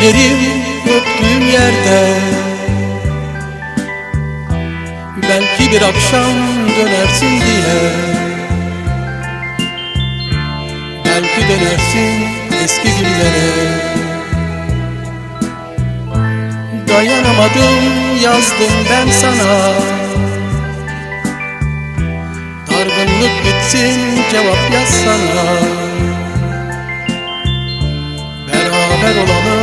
Beklerim öptüğüm yerde. Belki bir akşam dönersin diye. Belki dönersin eski günlere. Dayanamadım yazdım ben sana. Dargınlık bitsin cevap yazsana Beraber olalım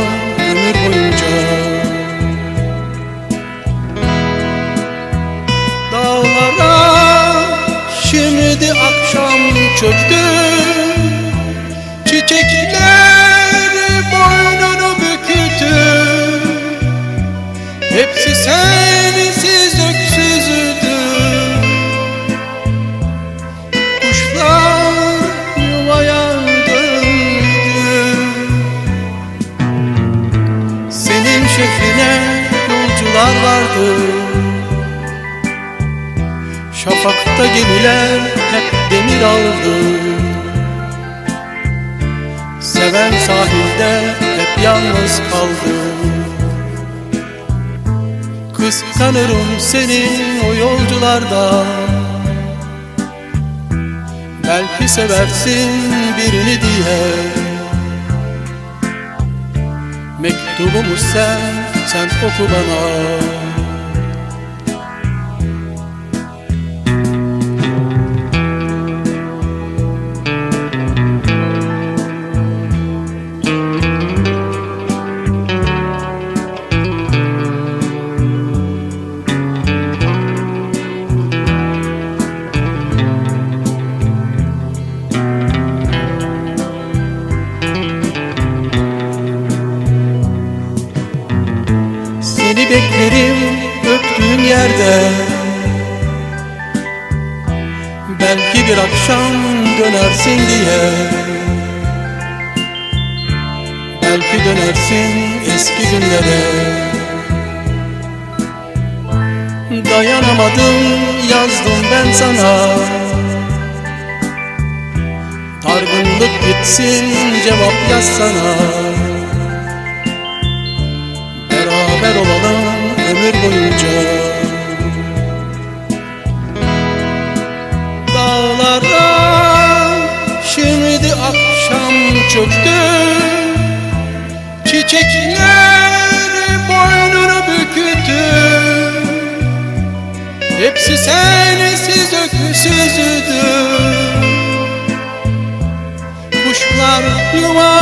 şimdi akşam çöktü. Çiçekler boynunu büküldü. Hepsi sensiz Şafakta gemiler hep demir aldı. Seven sahilde hep yalnız kaldı. Kıskanırım seni o yolcularda. Belki seversin birini diye. Mektubumu sen, sen oku bana Seni beklerim öptüğüm yerde. Belki bir akşam dönersin diye. Belki dönersin eski günlere. Dayanamadım yazdım ben sana. Dargınlık bitsin cevap yazsana Beraber ömür boyunca. Dağlara şimdi akşam çöktü. Çiçekler boynunu büküldü. Hepsi sensiz öksüzüdü Kuşlar yuvaya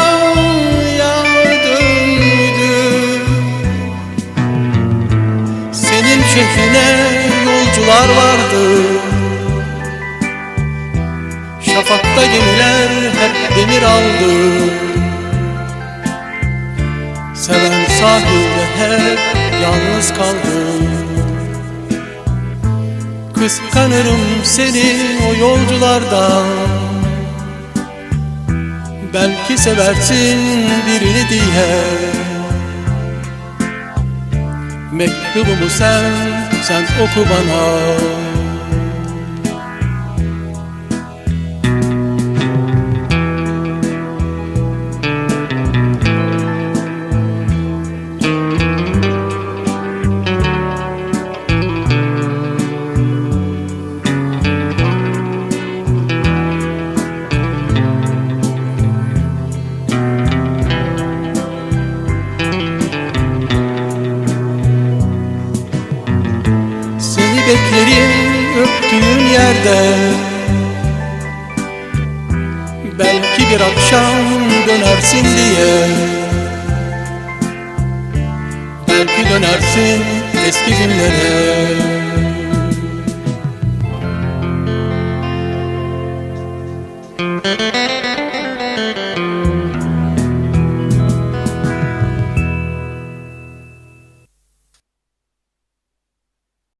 Şehrine yolcular vardı. Şafakta gemiler hep demir aldı. Seven sahilde hep yalnız kaldı. Kıskanırım seni o yolculardan. Belki seversin birini diye Mektubumu sen, sen oku bana Seni beklerim öptüğün yerde. Belki bir akşam dönersin diye. Belki dönersin eski günlere